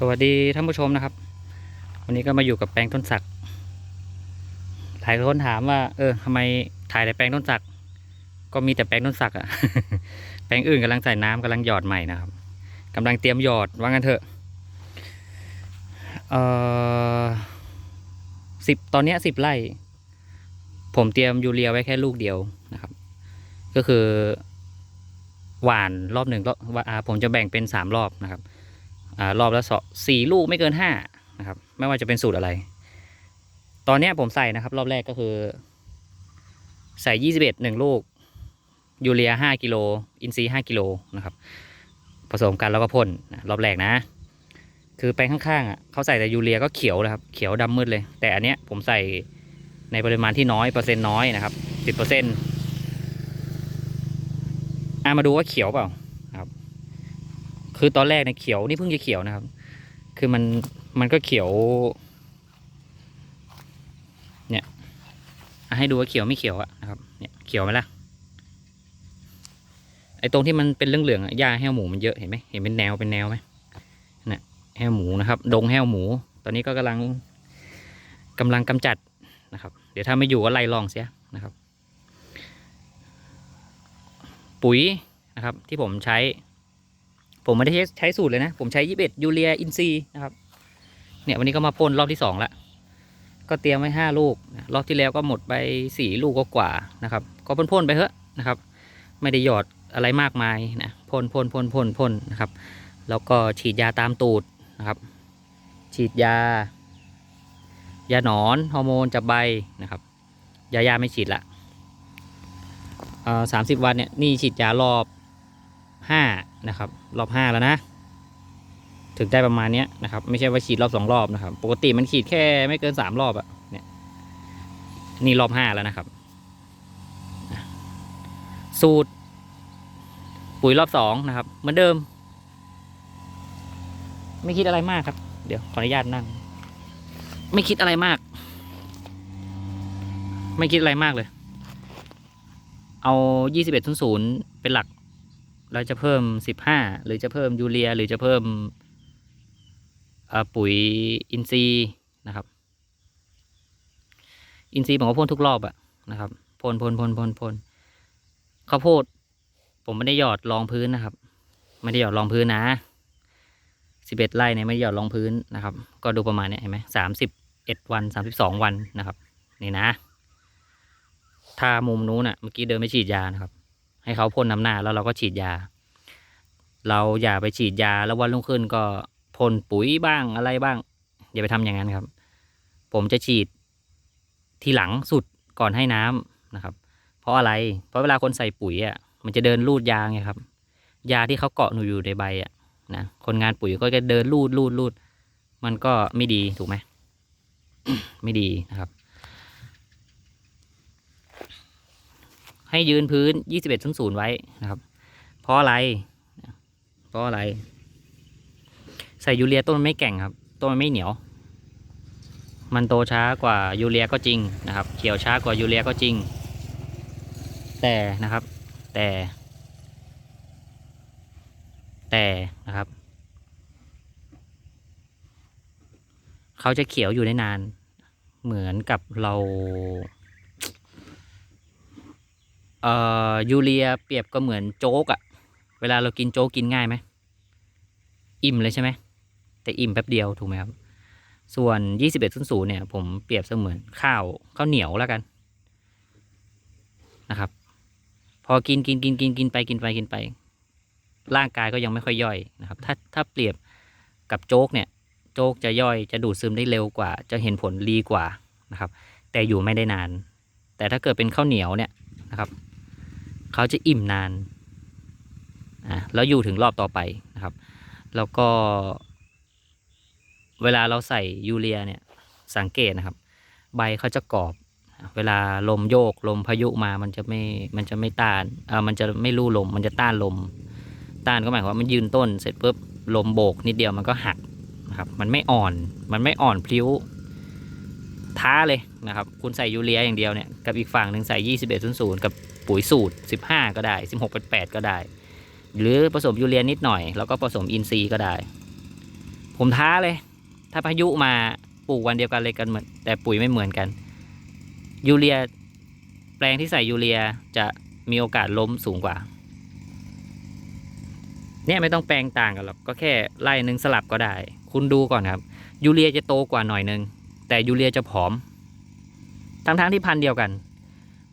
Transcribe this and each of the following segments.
สวัสดีท่านผู้ชมนะครับ วันนี้ก็มาอยู่กับแปลงต้นสักหลายคนถามว่า เออทำไมถ่ายแต่แปลงต้นสัก ก็มีแต่แปลงต้นสักอะแปลงอื่นกำลังใส่น้ำกำลังหยอดใหม่นะครับกำลังเตรียมหยอดว่างั้นเถอะเออสิบตอนเนี้สิบไร่ ผมเตรียมยูเรียไว้แค่ลูกเดียวนะครับ ก็คือ หวานรอบหนึ่งรอบผมจะแบ่งเป็นสามรอบนะครับ รอบละสอสี่ลูกไม่เกินห้านะครับ ไม่ว่าจะเป็นสูตรอะไร ตอนนี้ผมใส่นะครับ รอบแรกก็คือ ใส่ยี่สิบเอ็ดหนึ่งลูก ยูเรียห้ากิโลอินทรีห้ากิโลนะครับ ผสมกันแล้วก็พ่นรอบแรกนะ คือแปลงข้างๆอะเขาใส่แต่ยูเรียก็เขียวเลยครับ เขียวดำมืดเลย แต่อันเนี้ยผมใส่ในปริมาณที่น้อยเปอร์เซ็นต์น้อยนะครับสิบเปอร์เซ็นต์มาดูว่าเขียวเปล่า คือตอนแรกเนี่ยเขียวนี่เพิ่งจะเขียวนะครับ คือมันมันก็เขียว เนี่ยให้ดูว่าเขียวไม่เขียวอะนะครับ เนี่ยเขียวไหมล่ะไอ้ตรงที่มันเป็นเรื่องเหลืองๆหญ้าแห้วหมูมันเยอะเห็นไหมเห็นเป็นแนวเป็นแนวไหมนี่แห้วหมูนะครับ ดงแห้วหมู ตอนนี้ก็กำลังกำลังกำจัดนะครับ เดี๋ยวถ้าไม่อยู่ก็ไล่ลองเสียนะครับ ปุ๋ยนะครับที่ผมใช้ ผมไม่ได้ใช้ใช้สูตรเลยนะ ผมใช้ยี่สิบเอ็ดยูเรียอินซีนะครับ เนี่ยวันนี้ก็มาพ่นรอบที่สองละก็เตรียมไว้ห้าลูก รอบที่แล้วก็หมดไปสี่ลูกก็กว่าๆนะครับ ก็พ่นๆไปเถอะนะครับ ไม่ได้หยอดอะไรมากมายนะพ่นพ่นพ่นพ่นพ่นนะครับ แล้วก็ฉีดยาตามตูดนะครับ ฉีดยา ยาหนอนฮอร์โมนจับใบนะครับ ยายาไม่ฉีดละสามสิบวันเนี่ยนี่ฉีดยารอบ ห้านะครับรอบห้าแล้วนะ ถึงได้ประมาณนี้นะครับ ไม่ใช่ว่าฉีดรอบสองรอบนะครับ ปกติมันฉีดแค่ไม่เกินสามรอบอะเนี่ยนี่รอบห้าแล้วนะครับ สูตร ปุ๋ยรอบสองนะครับ เหมือนเดิม ไม่คิดอะไรมากครับ เดี๋ยวขออนุญาตนั่ง ไม่คิดอะไรมาก ไม่คิดอะไรมากเลย เอายี่สิบเอ็ดศูนย์ศูนย์เป็นหลัก เราจะเพิ่มสิบห้าหรือจะเพิ่มยูเรีย หรือจะเพิ่มปุ๋ยอินทรีย์นะครับ อินทรีย์ผมก็พ่นทุกรอบอะนะครับพ่นพ่นพ่นพ่นพ่นข้าวโพด ผมไม่ได้หยอดรองพื้นนะครับ ไม่ได้หยอดรองพื้นนะสิบเอ็ดไร่เนี่ยไม่ได้หยอดรองพื้นนะครับ ก็ดูประมาณเนี้ยเห็นไหมสามสิบเอ็ดวันสามสิบสองวันนะครับ นี่นะ ถ้ามุมนู้นอะเมื่อกี้เดินไปฉีดยานะครับ ให้เขาพ่นน้ำหน้าแล้วเราก็ฉีดยา เราอย่าไปฉีดยาแล้ววันรุ่งขึ้นก็พ่นปุ๋ยบ้างอะไรบ้าง อย่าไปทำอย่างนั้นครับ ผมจะฉีดทีหลังสุดก่อนให้น้ำนะครับ เพราะอะไร เพราะเวลาคนใส่ปุ๋ยอะมันจะเดินลูดยาไงครับ ยาที่เขาเกาะหนูอยู่ในใบอะนะคนงานปุ๋ยก็จะเดินลูดลูดลูดมันก็ไม่ดีถูกไหมไม่ดีนะครับ ให้ยืนพื้น 21ศูนย์ไว้นะครับ เพราะอะไร เพราะอะไร ใส่ยูเรียต้นมันไม่แก่งครับ ต้นมันไม่เหนียว มันโตช้ากว่ายูเรียก็จริงนะครับเขียวช้ากว่ายูเรียก็จริง แต่นะครับ แต่ แต่นะครับ เขาจะเขียวอยู่ได้นาน เหมือนกับเรา เอ่อยูเรียเปรียบก็เหมือนโจ๊กอะเวลาเรากินโจ๊กกินง่ายไหมอิ่มเลยใช่ไหมแต่อิ่มแป๊บเดียวถูกไหมครับ ส่วนยี่สิบเอ็ดศูนย์ศูนย์เนี่ย ผมเปรียบเสมือนข้าวข้าวเหนียวแล้วกันนะครับ พอกินกินกินกินกินไปกินไปกินไป ร่างกายก็ยังไม่ค่อยย่อยนะครับ ถ้าถ้าเปรียบกับโจ๊กเนี่ย โจ๊กจะย่อยจะดูดซึมได้เร็วกว่า จะเห็นผลรีกว่านะครับ แต่อยู่ไม่ได้นาน แต่ถ้าเกิดเป็นข้าวเหนียวเนี่ยนะครับ เขาจะอิ่มนานอะแล้วอยู่ถึงรอบต่อไปนะครับ แล้วก็ เวลาเราใส่ยูเรียเนี่ยสังเกตนะครับ ใบเขาจะกรอบ เวลาลมโยกลมพายุมามันจะไม่มันจะไม่ต้านเออมันจะไม่ลู่ลม มันจะต้านลม ต้านก็หมายความว่ามันยืนต้นเสร็จปุ๊บลมโบกนิดเดียวมันก็หักนะครับมันไม่อ่อนมันไม่อ่อนพลิ้วท้าเลยนะครับ คุณใส่ยูเรียอย่างเดียวเนี่ย กับอีกฝั่งหนึ่งใส่ยี่สิบเอ็ดศูนย์กับ ปุ๋ยสูตร 15 ก็ได้ 16.8 ก็ได้ หรือผสมยูเรียนิดหน่อย แล้วก็ผสมอินทรีย์ก็ได้ ผมท้าเลย ถ้าพายุมาปลูกวันเดียวกันเลยกันเหมือนแต่ปุ๋ยไม่เหมือนกัน ยูเรียแปลงที่ใส่ยูเรียจะมีโอกาสล้มสูงกว่า เนี่ยไม่ต้องแปลงต่างกันหรอก ก็แค่ไล่หนึ่งสลับก็ได้ คุณดูก่อนครับ ยูเรียจะโตกว่าหน่อยนึง แต่ยูเรียจะผอม ทั้งๆที่พันเดียวกัน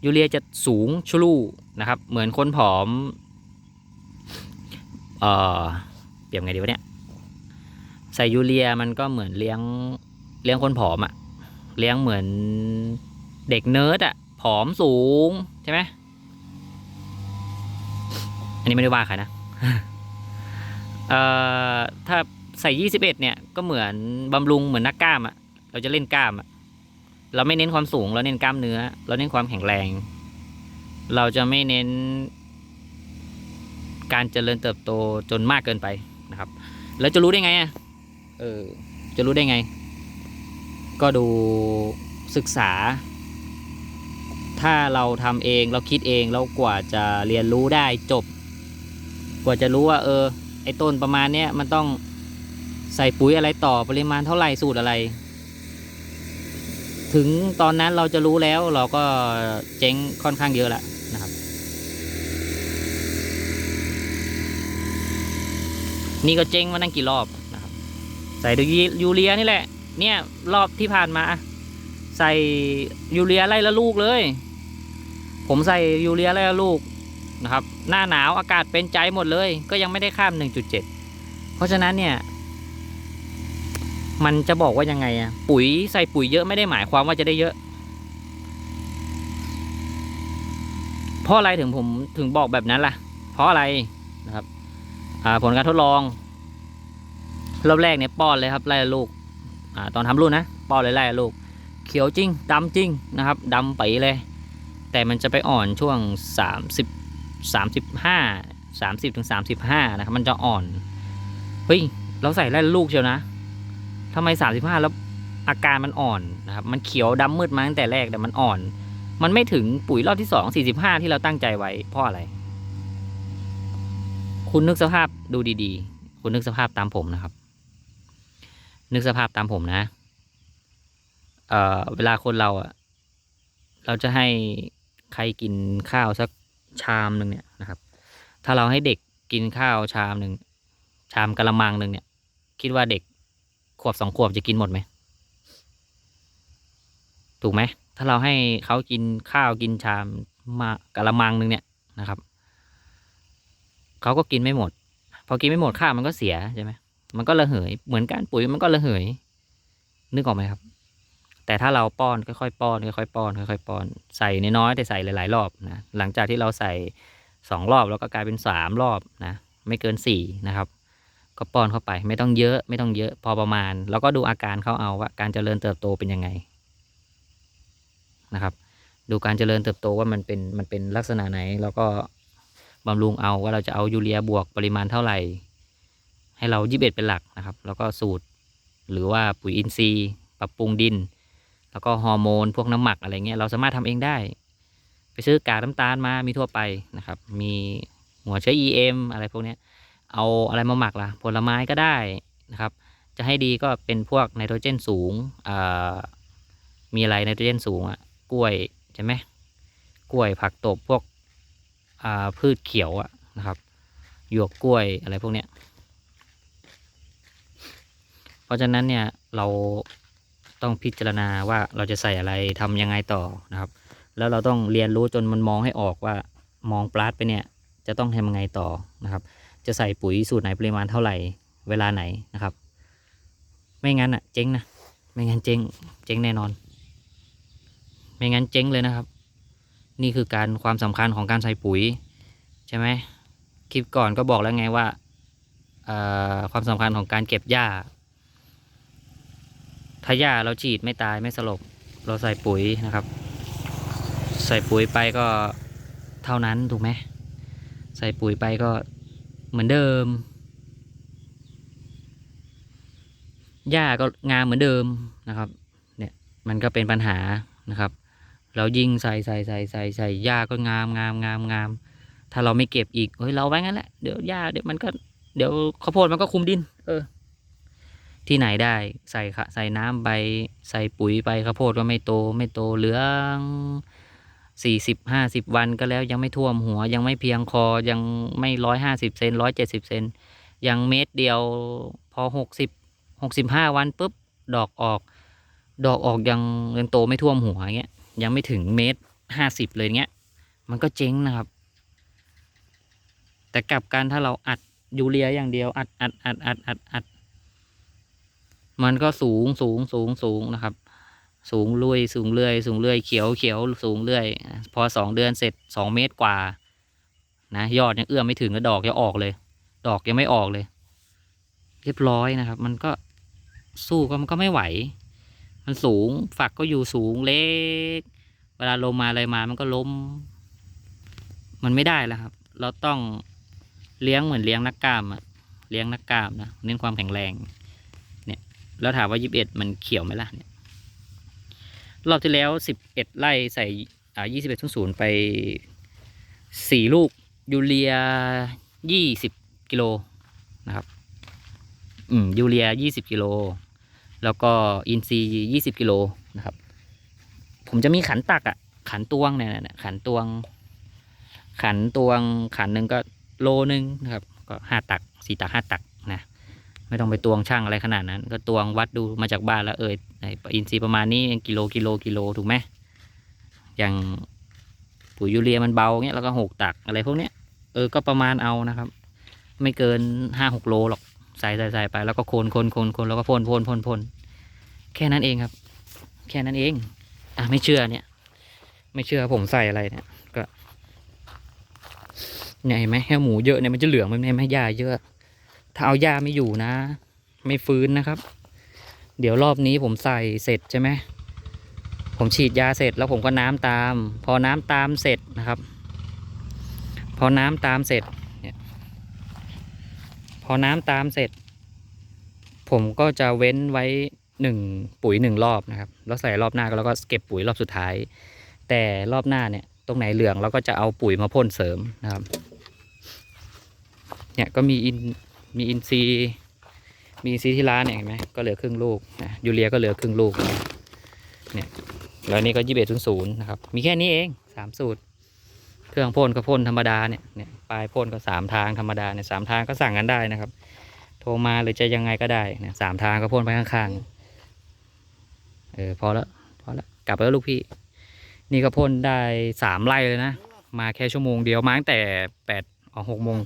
ยูเรียจะสูงชลูนะครับ เหมือนคนผอม เอ่อ เปรียบไงดีวะเนี่ย ใส่ยูเรียมันก็เหมือนเลี้ยงเลี้ยงคนผอมอะเลี้ยงเหมือนเด็กเนิร์ดอะผอมสูงใช่ไหมอันนี้ไม่ได้ว่าใครนะ เอ่อ ถ้าใส่ยี่สิบเอ็ดเนี่ย ก็เหมือนบำรุงเหมือนนักกล้ามอะเราจะเล่นกล้ามอะ เราไม่เน้นความสูง เราเน้นกล้ามเนื้อ เราเน้นความแข็งแรง เราจะไม่เน้น การเจริญเติบโตจนมากเกินไปนะครับ แล้วจะรู้ได้ไงอะเออจะรู้ได้ไง ก็ดูศึกษา ถ้าเราทำเองเราคิดเองแล้วกว่าจะเรียนรู้ได้จบ กว่าจะรู้ว่า เออ ไอ้ต้นประมาณเนี้ยมันต้องใส่ปุ๋ยอะไรต่อปริมาณเท่าไหร่สูตรอะไร ถึงตอนนั้นเราจะรู้แล้วเราก็เจ๊งค่อนข้างเยอะแล้วนะครับ นี่ก็เจ๊งมานั่งกี่รอบนะครับ ใส่ดูยูเรียนี่แหละ เนี่ยรอบที่ผ่านมา ใส่ยูเรียไล่ละลูกเลย ผมใส่ยูเรียไล่ละลูกนะครับ หน้าหนาวอากาศเป็นใจหมดเลย ก็ยังไม่ได้ข้าม 1.7 เพราะฉะนั้นเนี่ย มันจะบอกว่ายังไงอะปุ๋ยใส่ปุ๋ยเยอะไม่ได้หมายความว่าจะได้เยอะ เพราะอะไรถึงผมถึงบอกแบบนั้นล่ะ เพราะอะไรนะครับผลการทดลอง รอบแรกเนี่ยป้อนเลยครับไล่ละลูกอตอนทำรุ่นนะป้อนเลยไล่ละลูก เขียวจริงดำจริงนะครับดำไปเลย แต่มันจะไปอ่อนช่วง 30 35 30ถึง35นะครับมันจะอ่อนเฮ้ยเราใส่ไล่ลูกเชียวนะ ทำไม 35 แล้วอาการมันอ่อนนะครับมันเขียวดำมืดมาตั้งแต่แรกแต่มันอ่อน มันไม่ถึงปุ๋ยรอบที่ 2 45 ที่เราตั้งใจไว้เพราะอะไร คุณนึกสภาพดูดีๆ คุณนึกสภาพตามผมนะครับ นึกสภาพตามผมนะเอ่อเวลาคนเราอะเราจะให้ใครกินข้าวสักชามหนึ่งเนี่ยนะครับ ถ้าเราให้เด็กกินข้าวชามหนึ่งชามกะละมังหนึ่งเนี่ย คิดว่าเด็ก วบสองขวบจะกินหมดไหม ถูกไหม ถ้าเราให้เขากินข้าวกินชามมากะละมังหนึ่งเนี่ยนะครับ เขาก็กินไม่หมด พอกินไม่หมดข้าวมันก็เสียใช่ไหมมันก็ระเหย เหมือนกันปุ๋ยมันก็ระเหย นึกออกไหมครับ แต่ถ้าเราป้อนค่อยๆป้อนค่อยๆป้อนค่อยๆป้อน ใส่น้อยๆแต่ใส่หลายๆรอบนะ หลังจากที่เราใส่สองรอบแล้วก็กลายเป็นสามรอบนะ ไม่เกินสี่นะครับ ก็ป้อนเข้าไป ไม่ต้องเยอะไม่ต้องเยอะพอประมาณ แล้วก็ดูอาการเขาเอาว่าการเจริญเติบโตเป็นยังไงนะครับ ดูการเจริญเติบโตว่ามันเป็นมันเป็นลักษณะไหน แล้วก็บำรุงเอาว่าเราจะเอายูเรียบวกปริมาณเท่าไหร่ ให้เรายี่สิบเอ็ดเป็นหลักนะครับ แล้วก็สูตร หรือว่าปุ๋ยอินทรีย์ ปรับปรุงดิน แล้วก็ฮอร์โมน พวกน้ำหมักอะไรเงี้ยเราสามารถทำเองได้ ไปซื้อกากน้ำตาลมามีทั่วไปนะครับ มีหัวเชื้อ EM อะไรพวกเนี้ย เอาอะไรมาหมักล่ะ ผลไม้ก็ได้นะครับ จะให้ดีก็เป็นพวกไนโตรเจนสูงมีอะไรไนโตรเจนสูงอะกล้วยใช่ไหมกล้วยผักตบพวกพืชเขียวอะนะครับหยวกกล้วยอะไรพวกเนี้ยเพราะฉะนั้นเนี่ยเราต้องพิจารณาว่าเราจะใส่อะไรทำยังไงต่อนะครับ แล้วเราต้องเรียนรู้จนมันมองให้ออกว่ามองปลาดไปเนี่ยจะต้องทำยังไงต่อนะครับ จะใส่ปุ๋ยสูตรไหนปริมาณเท่าไหร่ เวลาไหนนะครับ ไม่งั้นอะ เจ๊งนะ ไม่งั้นเจ๊ง เจ๊งแน่นอน ไม่งั้นเจ๊งเลยนะครับ นี่คือการความสำคัญของการใส่ปุ๋ย ใช่ไหมคลิปก่อนก็บอกแล้วไงว่าเอ่อความสำคัญของการเก็บหญ้า ถ้าหญ้าเราฉีดไม่ตายไม่สลบ เราใส่ปุ๋ยนะครับ ใส่ปุ๋ยไปก็เท่านั้นถูกไหม ใส่ปุ๋ยไปก็ เหมือนเดิม หญ้าก็งามเหมือนเดิมนะครับ เนี่ยมันก็เป็นปัญหานะครับ เรายิ่งใส่ใส่ใส่ใส่ใส่หญ้าก็งามงามงามงาม ถ้าเราไม่เก็บอีกเฮ้ยเราไว้งั้นแหละเดี๋ยวหญ้าเดี๋ยวมันก็เดี๋ยวข้าวโพดมันก็คุมดิน เออ ที่ไหนได้ใส่ค่ะใส่น้ำไปใส่ปุ๋ยไปข้าวโพดก็ไม่โตไม่โตเหลือง สี่สิบห้าสิบวันก็แล้วยังไม่ท่วมหัว ยังไม่เพียงคอยังไม่ร้อยห้าสิบเซนร้อยเจ็ดสิบเซนยังเม็ดเดียวพอหกสิบหกสิบห้าวันปุ๊บดอกออก ดอกออกยังยังโตไม่ท่วมหัวเงี้ยยังไม่ถึงเมตรห้าสิบเลยเงี้ย มันก็เจ๊งนะครับ แต่กลับกันถ้าเราอัดยูเรียอย่างเดียวอัดอัดอัดอัดอัดอัดมันก็สูงสูงสูงสูงนะครับ สูงเรื่อยสูงเรื่อย สูงเรื่อยเขียวเขียวสูงเรื่อย พอสองเดือนเสร็จสองเมตรกว่า นะยอดยังเอื้อมไม่ถึงแล้วดอกยังออกเลย ดอกยังไม่ออกเลย เรียบร้อยนะครับ มันก็สู้ก็มันก็ไม่ไหว มันสูงฝักก็อยู่สูงเล็ก เวลาลมมาอะไรมามันก็ล้ม มันไม่ได้แล้วครับ เราต้องเลี้ยงเหมือนเลี้ยงนักกล้ามอะเลี้ยงนักกล้ามนะเน้นความแข็งแรง เนี่ย แล้วถามว่ายิบเอ็ดมันเขียวไหมล่ะเนี่ย รอบที่แล้วสิบเอ็ดไร่ใส่อ่ายี่สิบเอ็ดศูนย์ไปสี่ลูกยูเรียยี่สิบกิโลนะครับ อืมยูเรียยี่สิบกิโล แล้วก็อินซียี่สิบกิโลนะครับ ผมจะมีขันตักอะขันตวงเนี่ยนะขันตวง ขันตวง ขันหนึ่งก็โลนึงนะครับ ก็ห้าตักสี่ตักห้าตักนะ ไม่ต้องไปตวงช่างอะไรขนาดนั้น ก็ตวงวัดดูมาจากบ้านแล้วเออ อินทรีย์ประมาณนี้กิโลกิโลกิโลถูกไหมอย่างปุ๋ยยูเรียมันเบาเงี้ยแล้วก็หกตักอะไรพวกเนี้ยเออก็ประมาณเอานะครับ ไม่เกินห้าหกโลหรอกใส่ใส่ใส่ไป แล้วก็โคนโคนโคนโคนแล้วก็พ่นพ่นพ่นพ่นแค่นั้นเองครับ แค่นั้นเอง อะไม่เชื่อเนี่ย ไม่เชื่อผมใส่อะไรเนี่ยก็เนี่ยเห็นไหมแค่หมูเยอะเนี่ยมันจะเหลืองมันไม่ไหมหญ้าเยอะ ถ้าเอาหญ้าไม่อยู่นะ ไม่ฟื้นนะครับ เดี๋ยวรอบนี้ผมใส่เสร็จใช่ไหมผมฉีดยาเสร็จแล้วผมก็น้ำตาม พอน้ำตามเสร็จนะครับ พอน้ำตามเสร็จเนี่ยพอน้ำตามเสร็จ ผมก็จะเว้นไว้หนึ่งปุ๋ยหนึ่งรอบนะครับ แล้วใส่รอบหน้าก็แล้วก็เก็บปุ๋ยรอบสุดท้าย แต่รอบหน้าเนี่ยตรงไหนเหลืองเราก็จะเอาปุ๋ยมาพ่นเสริมนะครับ เนี่ยก็มีอินมีอินซีย์ มีซีที่ร้านเนี่ยเห็นไหมก็เหลือครึ่งลูกนะยูเรียก็เหลือครึ่งลูกเนี่ยแล้วนี่ก็ยี่สิบเอ็ดศูนย์นะครับมีแค่นี้เองสามสูตร เครื่องพ่นก็พ่นธรรมดาเนี่ยเนี่ยปลายพ่นก็สามทางธรรมดาเนี่ยสามทางก็สั่งกันได้นะครับ โทรมาหรือจะยังไงก็ได้เนี่ยสามทางก็พ่นไปข้างๆเออพอแล้วพอแล้วกลับแล้วลูกพี่ นี่ก็พ่นได้สามไร่เลยนะ มาแค่ชั่วโมงเดียวมาตั้งแต่แปดออกหกโมง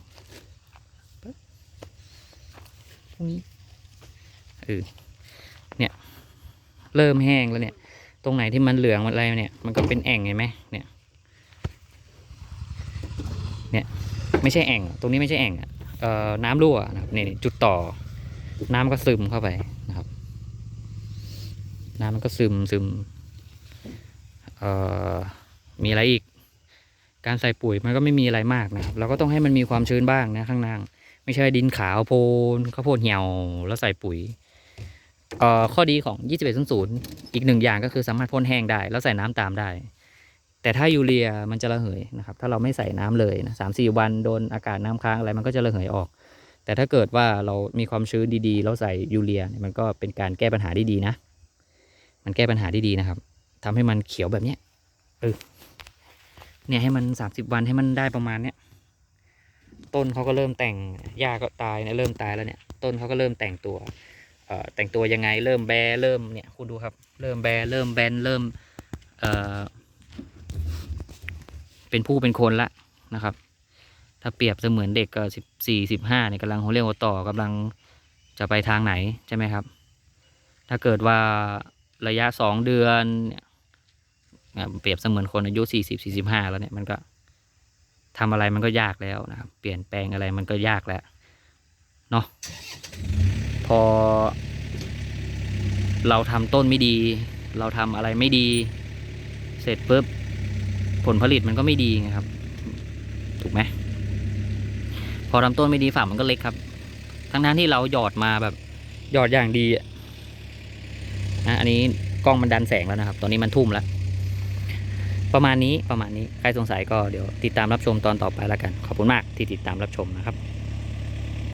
พรุ่งนี้ เออเนี่ยเริ่มแห้งแล้วเนี่ย ตรงไหนที่มันเหลืองอะไรเนี่ย มันก็เป็นแอ่งเห็นไหมเนี่ย เนี่ยไม่ใช่แอ่ง ตรงนี้ไม่ใช่แอ่งเอ่อน้ำรั่วนะครับนี่จุดต่อ น้ำก็ซึมเข้าไปนะครับ น้ำมันก็ซึมซึมเอ่อมีอะไรอีก การใส่ปุ๋ยมันก็ไม่มีอะไรมากนะครับเราก็ต้องให้มันมีความชื้นบ้างนะข้างล่าง ไม่ใช่ดินขาวโพนข้าวโพดเหี่ยวแล้วใส่ปุ๋ย ข้อดีของ 2100 อีกหนึ่งอย่างก็คือสามารถพ่นแห้งได้ แล้วใส่น้ำตามได้ แต่ถ้ายูเรียมันจะระเหยนะครับ ถ้าเราไม่ใส่น้ำเลยนะสามสี่วันโดนอากาศน้ำค้างอะไรมันก็จะระเหยออก แต่ถ้าเกิดว่าเรามีความชื้นดีๆ แล้วใส่ยูเรียมันก็เป็นการแก้ปัญหาที่ดีนะ มันแก้ปัญหาที่ดีนะครับทำให้มันเขียวแบบเนี้ยเออเนี่ยให้มันสามสิบวันให้มันได้ประมาณเนี้ยต้นเขาก็เริ่มแต่งหญ้าก็ตายเนี่ยเริ่มตายแล้วเนี่ย ต้นเขาก็เริ่มแต่งตัว แต่งตัวยังไงเริ่มแบเริ่มเนี่ยคุณดูครับ เริ่มแบเริ่มแบนเริ่มเอ่อเป็นผู้เป็นคนละนะครับ ถ้าเปรียบเสมือนเด็กก็สิบสี่สิบห้าเนี่ยกำลังหัวเรียวหัวต่อกำลังจะไปทางไหนใช่ไหมครับ ถ้าเกิดว่าระยะสองเดือนเนี่ยเปรียบเสมือนคนอายุสี่สิบสี่สิบห้าแล้วเนี่ยมันก็ทำอะไรมันก็ยากแล้วนะครับ เปลี่ยนแปลงอะไรมันก็ยากแล้ว เนาะพอ เราทำต้นไม่ดี เราทำอะไรไม่ดี เสร็จปุ๊บผลผลิตมันก็ไม่ดีไงครับ ถูกไหมพอลำต้นไม่ดีฝักมันก็เล็กครับ ทั้งนั้นที่เราหยอดมาแบบหยอดอย่างดีอะนะอันนี้กล้องมันดันแสงแล้วนะครับ ตอนนี้มันทุ่มแล้ว ประมาณนี้ประมาณนี้ใครสงสัยก็เดี๋ยวติดตามรับชมตอนต่อไปแล้วกัน ขอบคุณมากที่ติดตามรับชมนะครับ